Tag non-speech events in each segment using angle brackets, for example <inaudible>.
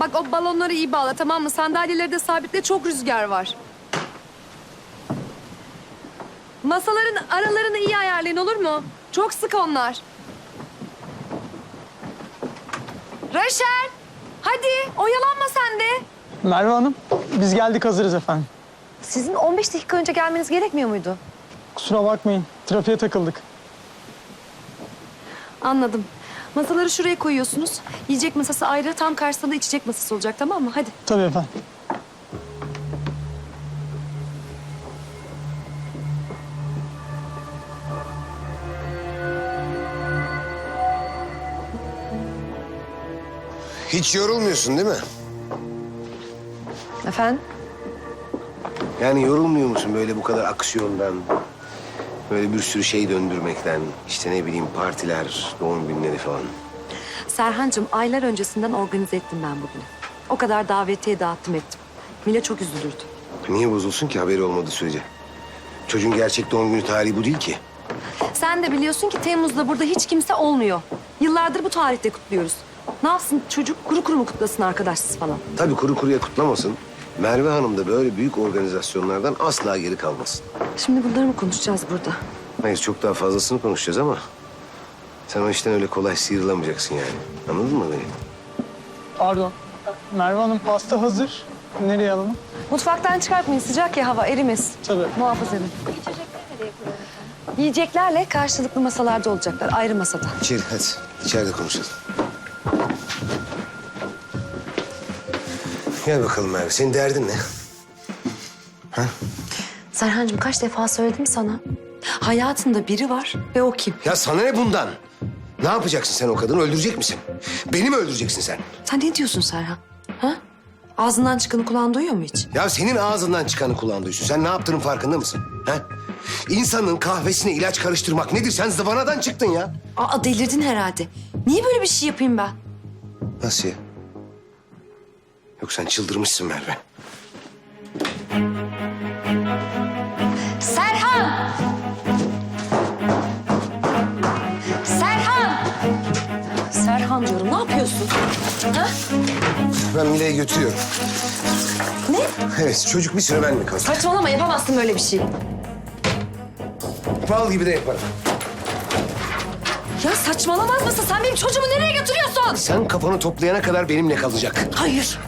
Bak o balonları iyi bağla tamam mı? Sandalyeleri de sabitle çok rüzgar var. Masaların aralarını iyi ayarlayın olur mu? Çok sık onlar. Reşel! Hadi oyalanma sen de. Merve Hanım, biz geldik hazırız efendim. Sizin 15 dakika önce gelmeniz gerekmiyor muydu? Kusura bakmayın, trafiğe takıldık. Anladım. Masaları şuraya koyuyorsunuz. Yiyecek masası ayrı, tam karşısında da içecek masası olacak tamam mı? Hadi. Tabii efendim. Hiç yorulmuyorsun değil mi? Efendim? Yani yorulmuyor musun böyle bu kadar aksiyondan? Böyle bir sürü şey döndürmekten, işte ne bileyim partiler, doğum günleri falan. Serhancığım aylar öncesinden organize ettim ben bugünü. O kadar davetiye dağıttım ettim. Mine çok üzülürdü. Niye bozulsun ki haberi olmadığı sürece? Çocuğun gerçek doğum günü tarihi bu değil ki. Sen de biliyorsun ki Temmuz'da burada hiç kimse olmuyor. Yıllardır bu tarihte kutluyoruz. Ne yapsın çocuk kuru kuru mu kutlasın arkadaşsız falan. Tabii kuru kuruya kutlamasın. Merve Hanım da böyle büyük organizasyonlardan asla geri kalmasın. Şimdi bunları mı konuşacağız burada? Hayır çok daha fazlasını konuşacağız ama... ...sen o işten öyle kolay sıyrılamayacaksın yani. Anladın mı beni? Pardon. Merve Hanım, pasta hazır. Nereye alalım? Mutfaktan çıkartmayın sıcak ya hava erimez. Tabii. Muhafaza edin. Yiyeceklerle karşılıklı masalarda olacaklar ayrı masada. İçeri hadi. İçeride konuşalım. Gel bakalım Merve. Senin derdin ne? Serhancığım kaç defa söyledim sana. Hayatında biri var ve o kim? Ya sana ne bundan? Ne yapacaksın sen o kadını? Öldürecek misin? Beni mi öldüreceksin sen? Sen ne diyorsun Serhan? Ha? Ağzından çıkanı kulağın duyuyor mu hiç? Ya senin ağzından çıkanı kulağın duysun. Sen ne yaptığının farkında mısın? Ha? İnsanın kahvesine ilaç karıştırmak nedir? Sen zıvanadan çıktın ya. Aa delirdin herhalde. Niye böyle bir şey yapayım ben? Nasıl ya? Yok sen çıldırmışsın Merve. Serhan! Serhan! Serhan diyorum ne yapıyorsun? Ha? Ben Mile'yi götürüyorum. Ne? Evet çocuk bir süre benimle kalsın. Saçmalama yapamazsın böyle bir şey. Bal gibi de yaparım. Ya saçmalamaz mısın? Sen benim çocuğumu nereye götürüyorsun? Sen kafanı toplayana kadar benimle kalacak. Hayır.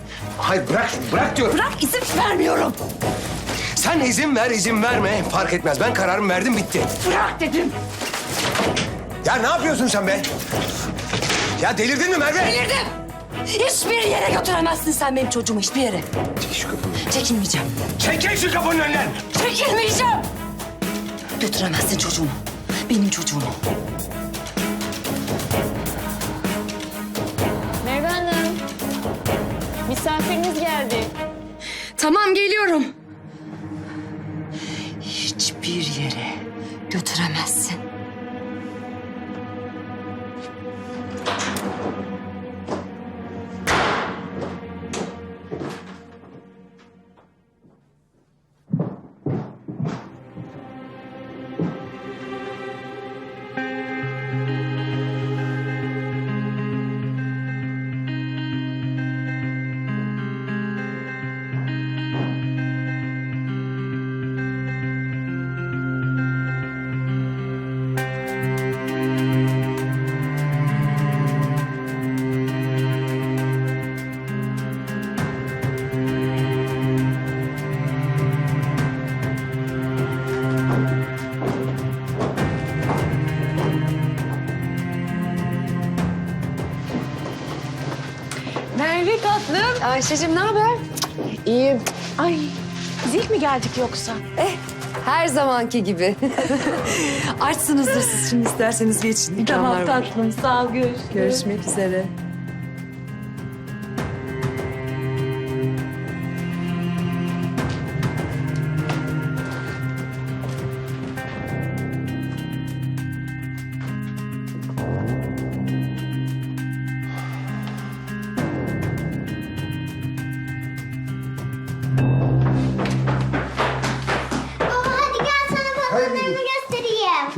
Hayır bırak, bırak diyorum. Bırak izin vermiyorum. Sen izin ver, izin verme. Fark etmez. Ben kararımı verdim, bitti. Bırak dedim. Ya ne yapıyorsun sen be? Ya delirdin mi Merve? Delirdim. Hiçbir yere götüremezsin sen benim çocuğumu hiçbir yere. Çek şu kapını. Çekinmeyeceğim. Çekil şu kapının önünden. Çekilmeyeceğim. Götüremezsin çocuğumu. Benim çocuğumu. Misafiriniz geldi. Tamam geliyorum. Hiçbir yere götüremezsin. Ayşe'cim ne haber? İyiyim. Ay biz ilk mi geldik yoksa? Eh, her zamanki gibi. <laughs> Açsınızdır siz şimdi isterseniz geçin. İkramlar var. tatlım sağ ol görüşürüz. Görüşmek üzere.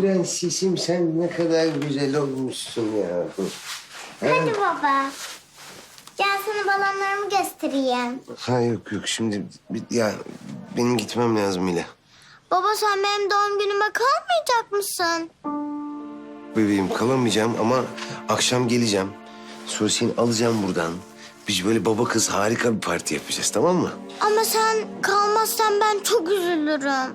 Prensesim sen ne kadar güzel olmuşsun ya. Hadi baba. Gel sana balonlarımı göstereyim. Ha yok yok şimdi bir- ya benim gitmem lazım Mila. Baba sen benim doğum günüme kalmayacak mısın? Bebeğim kalamayacağım ama akşam geleceğim. Sonra seni alacağım buradan. Biz böyle baba kız harika bir parti yapacağız tamam mı? Ama sen kalmazsan ben çok üzülürüm.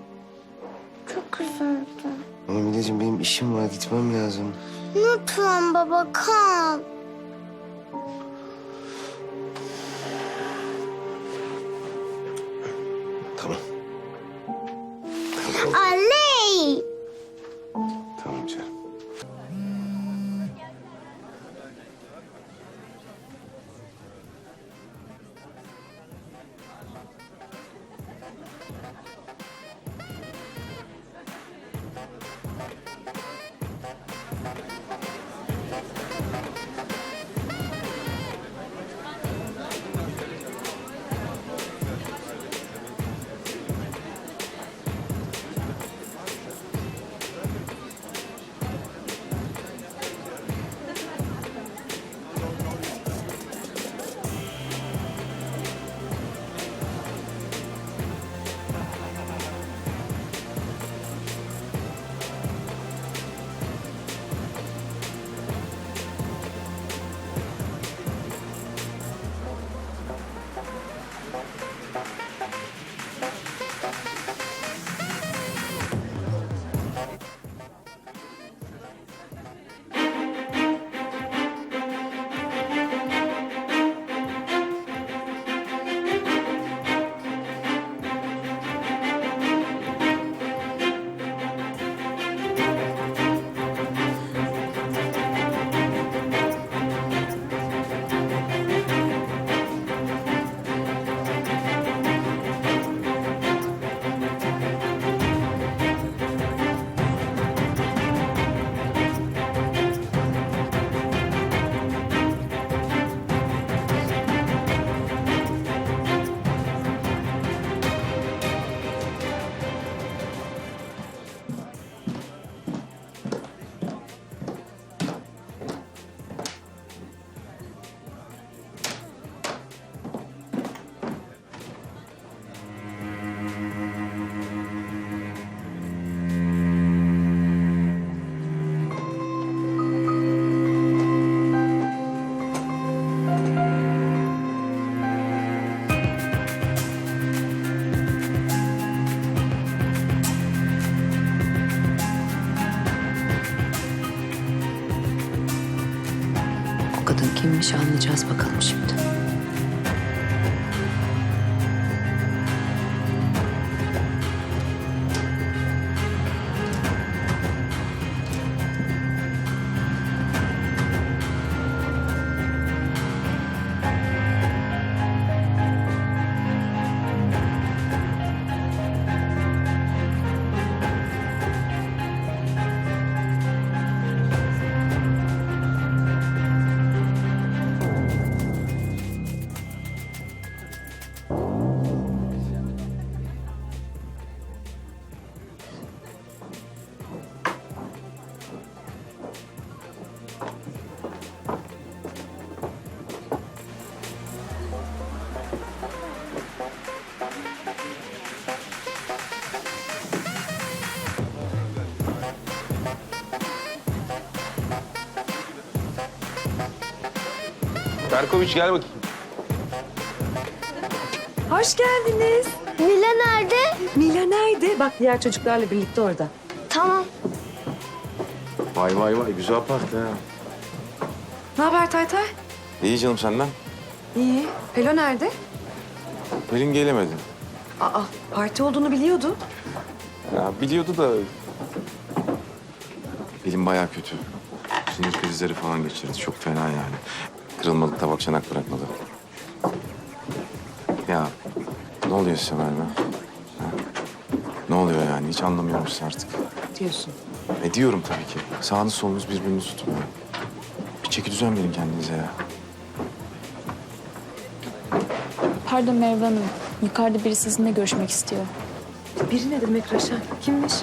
Çok üzüldüm. Ama Milacığım benim işim var gitmem lazım. Lütfen baba kal. Tamam. Aley. Kimmiş anlayacağız bakalım şimdi. Berkoviç gel bakayım. Hoş geldiniz. Mila nerede? Mila nerede? Bak diğer çocuklarla birlikte orada. Tamam. Vay vay vay güzel parti ha. Ne haber Taytay? İyi canım senden. İyi. Pelo nerede? Pelin gelemedi. Aa, parti olduğunu biliyordu. Ya biliyordu da... Pelin bayağı kötü. Sinir krizleri falan geçirdi. Çok fena yani. Kırılmadı tabak çanak bırakmadı. Ya ne oluyor size Merve? Ha? Ne oluyor yani? Hiç anlamıyor musun artık? Diyorsun. Ne diyorum tabii ki. Sağınız solunuz birbirini tutmuyor. Bir çeki düzen verin kendinize ya. Pardon Merve Hanım. Yukarıda biri sizinle görüşmek istiyor. Biri ne demek Raşen? Kimmiş?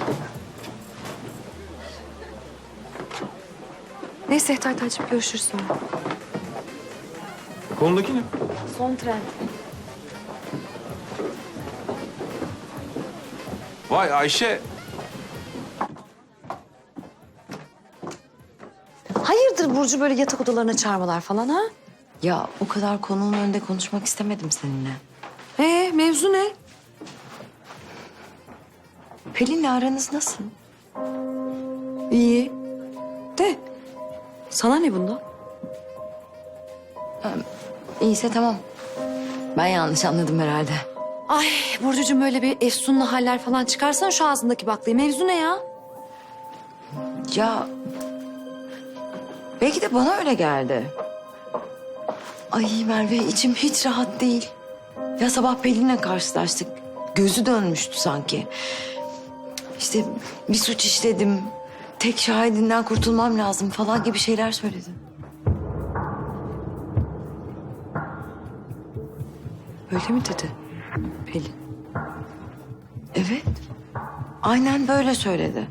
Neyse Taytaycığım görüşürüz sonra. Kolundaki ne? Son tren. Vay Ayşe. Hayırdır Burcu böyle yatak odalarına çağırmalar falan ha? Ya o kadar konuğun önünde konuşmak istemedim seninle. Ee mevzu ne? Pelin'le aranız nasıl? İyi. De. Sana ne bunda? İyiyse tamam. Ben yanlış anladım herhalde. Ay Burcucuğum böyle bir efsunlu haller falan çıkarsan şu ağzındaki baklayı. Mevzu ne ya? Ya belki de bana öyle geldi. Ay Merve içim hiç rahat değil. Ya sabah Pelin'le karşılaştık. Gözü dönmüştü sanki. İşte bir suç işledim. Tek şahidinden kurtulmam lazım falan gibi şeyler söyledi. Öyle mi dedi Pelin? Evet. Aynen böyle söyledi.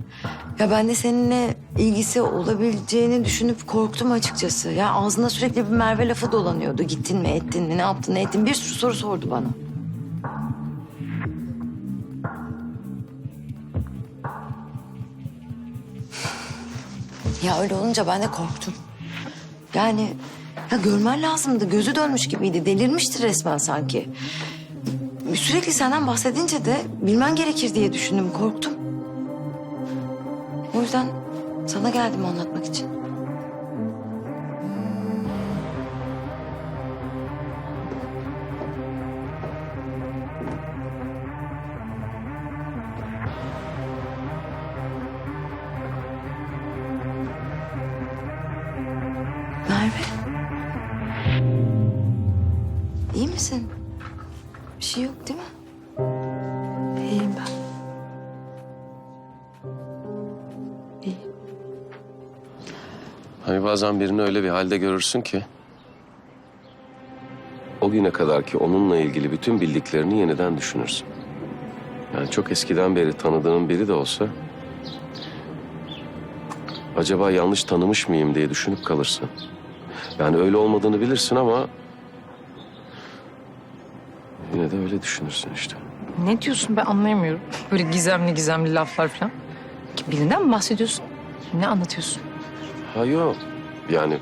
Ya ben de seninle ilgisi olabileceğini düşünüp korktum açıkçası. Ya ağzında sürekli bir Merve lafı dolanıyordu. Gittin mi, ettin mi, ne yaptın, ne ettin? Bir sürü soru sordu bana. Ya öyle olunca ben de korktum. Yani ya görmen lazımdı. Gözü dönmüş gibiydi. Delirmişti resmen sanki. Sürekli senden bahsedince de bilmen gerekir diye düşündüm, korktum. O yüzden sana geldim anlatmak için. İyi. Hani bazen birini öyle bir halde görürsün ki... ...o güne kadar ki onunla ilgili bütün bildiklerini yeniden düşünürsün. Yani çok eskiden beri tanıdığın biri de olsa... ...acaba yanlış tanımış mıyım diye düşünüp kalırsın. Yani öyle olmadığını bilirsin ama... ...yine de öyle düşünürsün işte. Ne diyorsun ben anlayamıyorum. Böyle gizemli gizemli laflar falan. Birinden mi bahsediyorsun? Ne anlatıyorsun? Ha yok. Yani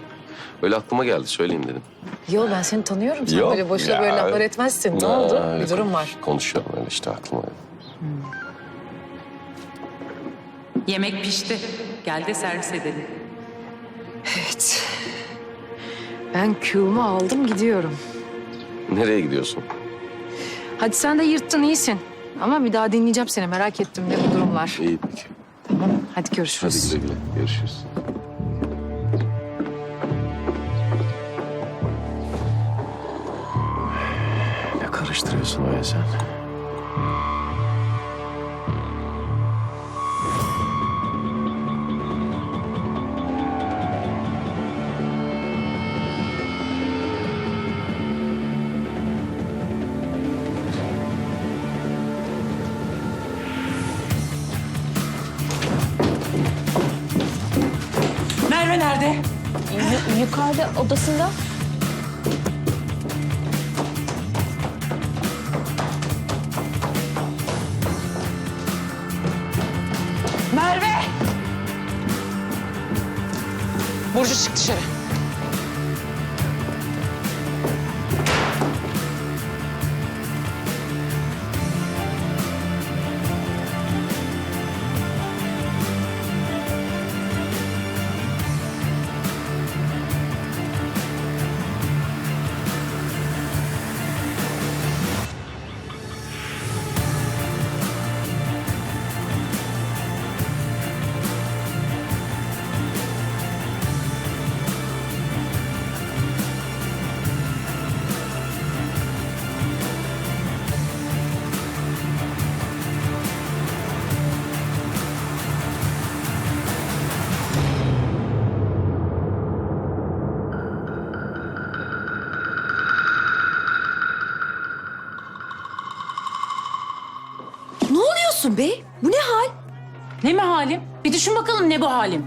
öyle aklıma geldi söyleyeyim dedim. Yo ben seni tanıyorum. Sen Yok böyle boşuna ya. böyle laflar etmezsin. Ne Ha, oldu? öyle Bir durum var. Konuşuyorum öyle işte aklıma. Yemek pişti. Gel de servis edelim. Evet. Ben Q'mu aldım gidiyorum. Nereye gidiyorsun? Hadi sen de yırttın iyisin. Ama bir daha dinleyeceğim seni merak ettim ne bu durumlar. İyi peki. Tamam hadi Hadi görüşürüz. güle güle. Görüşürüz. Ne karıştırıyorsun o ya sen? Yukarıda odasında. Merve! Burcu çık dışarı. Ne oluyorsun be? Bu ne hal? Ne mi halim? Bir düşün bakalım ne bu halim?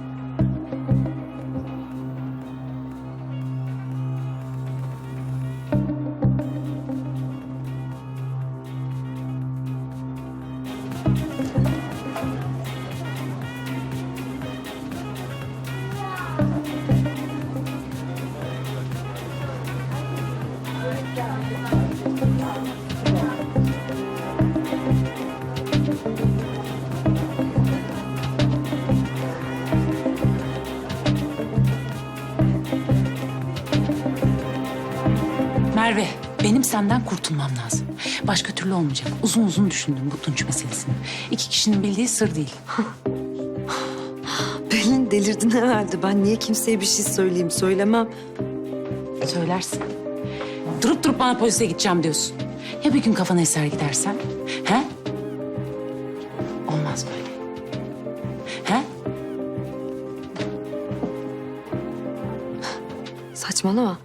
Merve, benim senden kurtulmam lazım. Başka türlü olmayacak. Uzun uzun düşündüm bu Tunç meselesini. İki kişinin bildiği sır değil. <laughs> Pelin delirdin herhalde. Ben niye kimseye bir şey söyleyeyim? Söylemem. Söylersin. Durup durup bana polise gideceğim diyorsun. Ya bir gün kafana eser gidersen? He? Olmaz böyle. He? Saçmalama.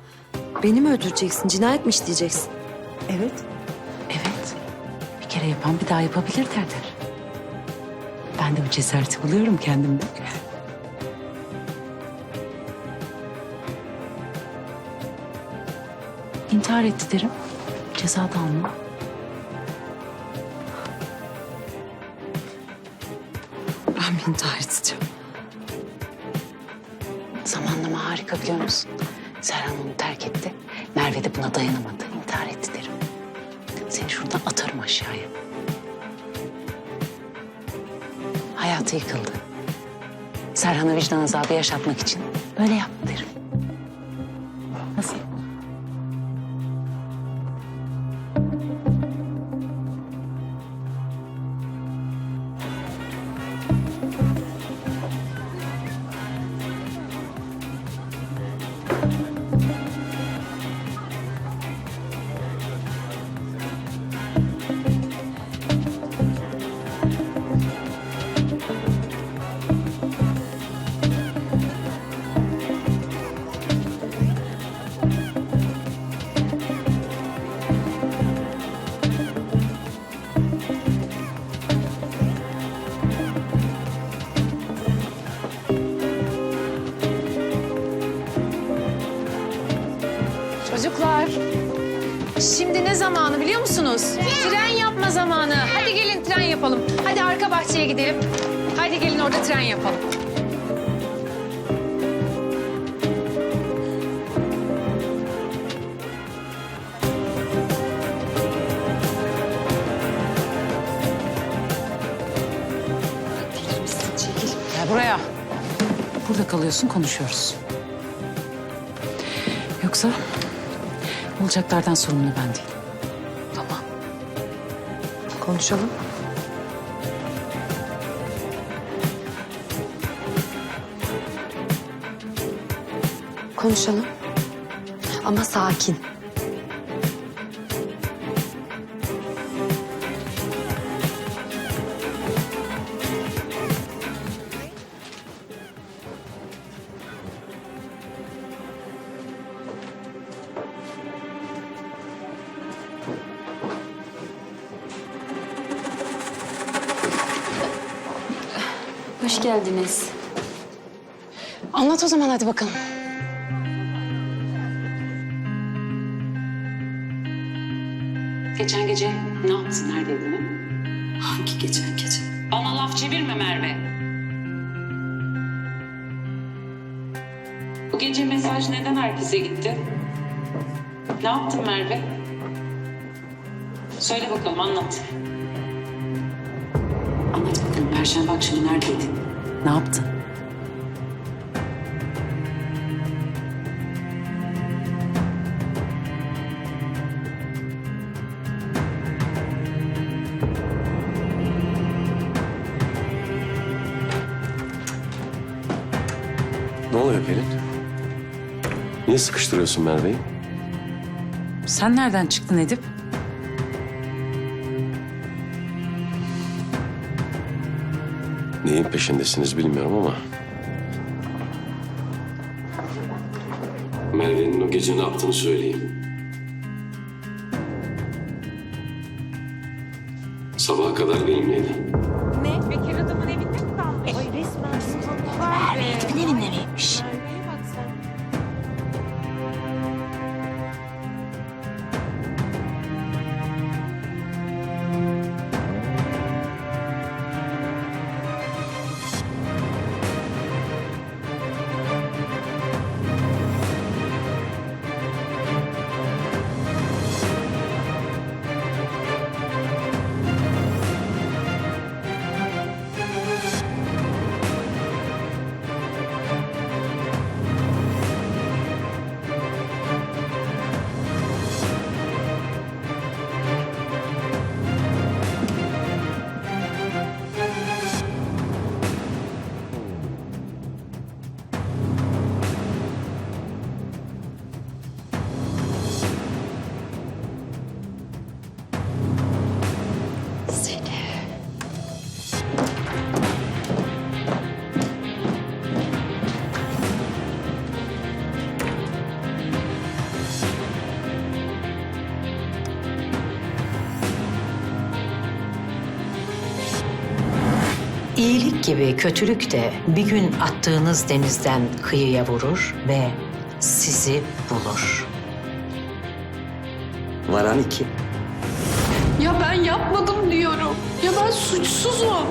Beni mi öldüreceksin? Cinayet mi işleyeceksin? Evet. Evet. Bir kere yapan bir daha yapabilir derler. Ben de bu cesareti buluyorum kendimde. İntihar etti derim. Ceza da almam. Ben intihar edeceğim? Zamanlama harika biliyor musun? Serhan onu terk etti. Merve de buna dayanamadı. İntihar etti derim. Seni şuradan atarım aşağıya. Hayatı yıkıldı. Serhan'a vicdan azabı yaşatmak için böyle yaptı derim. Biliyor musunuz? Tren yapma zamanı. Hadi gelin tren yapalım. Hadi arka bahçeye gidelim. Hadi gelin orada tren yapalım. Gel buraya. Burada kalıyorsun, konuşuyoruz. Yoksa olacaklardan sorumlu ben değilim. Konuşalım. Konuşalım. Ama sakin. Hoş geldiniz. Anlat o zaman hadi bakalım. Geçen gece ne yaptın? Neredeydin? Hangi geçen gece? Bana laf çevirme Merve. Bu gece mesaj neden herkese gitti? Ne yaptın Merve? Söyle bakalım anlat. Perşembe akşamı neredeydin? Ne yaptın? Ne oluyor Pelin? Niye sıkıştırıyorsun Merve'yi? Sen nereden çıktın Edip? Neyin peşindesiniz bilmiyorum ama... Merve'nin o gece ne yaptığını söyleyeyim. Sabaha kadar benimleydi. İyilik gibi kötülük de bir gün attığınız denizden kıyıya vurur ve sizi bulur. Varan iki. Ya ben yapmadım diyorum. Ya ben suçsuzum.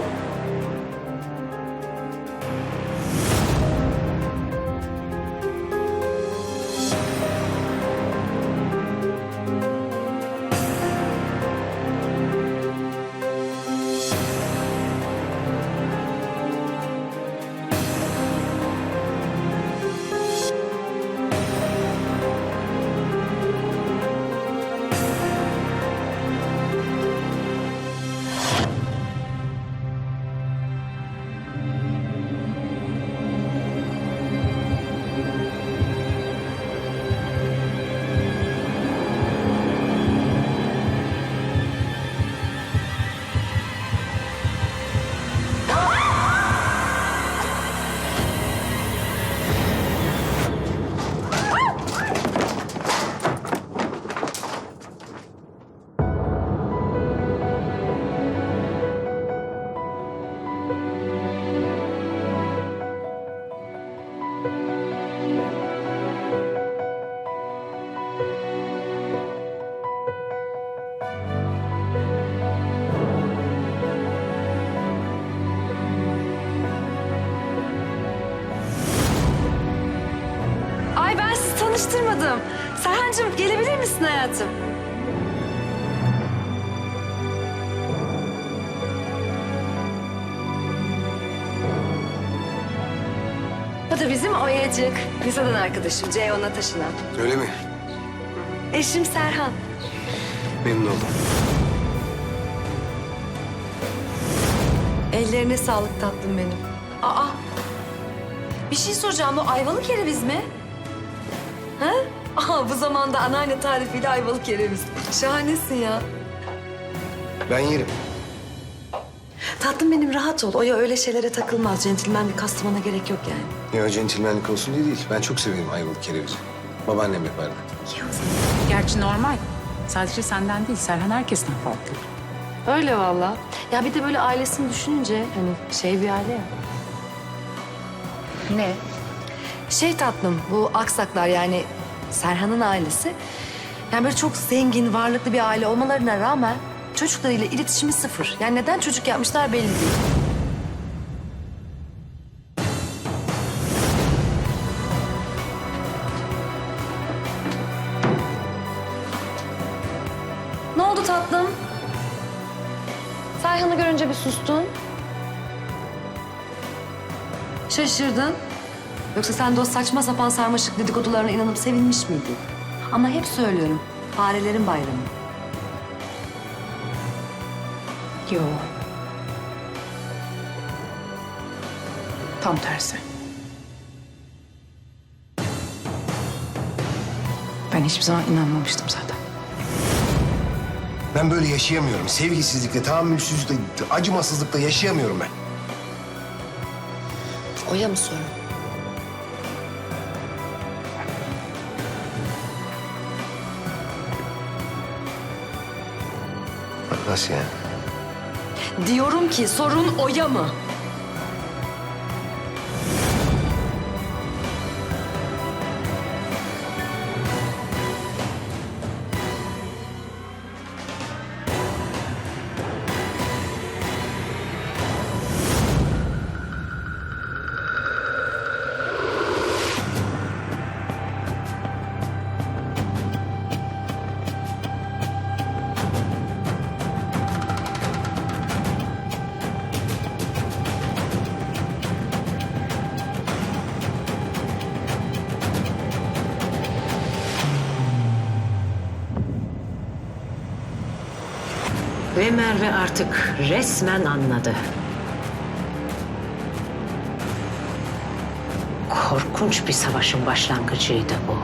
Tanıştırmadım. Serhancığım gelebilir misin hayatım? Bu da bizim Oyacık. Liseden arkadaşım Ceyhun'a taşınan. Öyle mi? Eşim Serhan. Memnun oldum. Ellerine sağlık tatlım benim. Aa, bir şey soracağım. Bu ayvalık kereviz mi? Ha? Aa, bu zamanda anneanne tarifiyle ayvalık kereviz. Şahanesin ya. Ben yerim. Tatlım benim rahat ol. Oya öyle şeylere takılmaz. Centilmenlik kastımana gerek yok yani. Ya centilmenlik olsun diye değil. Ben çok severim ayvalık kerevizi. Babaannem yapardı. Gerçi normal. Sadece senden değil, Serhan herkesten farklı. Öyle valla. Ya bir de böyle ailesini düşününce hani şey bir aile ya. Ne? Şey tatlım bu aksaklar yani Serhan'ın ailesi. Yani böyle çok zengin, varlıklı bir aile olmalarına rağmen çocuklarıyla iletişimi sıfır. Yani neden çocuk yapmışlar belli değil. Ne oldu tatlım? Serhan'ı görünce bir sustun. Şaşırdın. Yoksa sen de o saçma sapan sarmaşık dedikodularına inanıp sevinmiş miydin? Ama hep söylüyorum. Farelerin bayramı. Yo. Tam tersi. Ben hiçbir zaman inanmamıştım zaten. Ben böyle yaşayamıyorum. Sevgisizlikle, tahammülsüzlükle, acımasızlıkla yaşayamıyorum ben. Oya mı sorun? Nasıl yani? Diyorum ki sorun Oya mı? Ve Merve artık resmen anladı. Korkunç bir savaşın başlangıcıydı bu.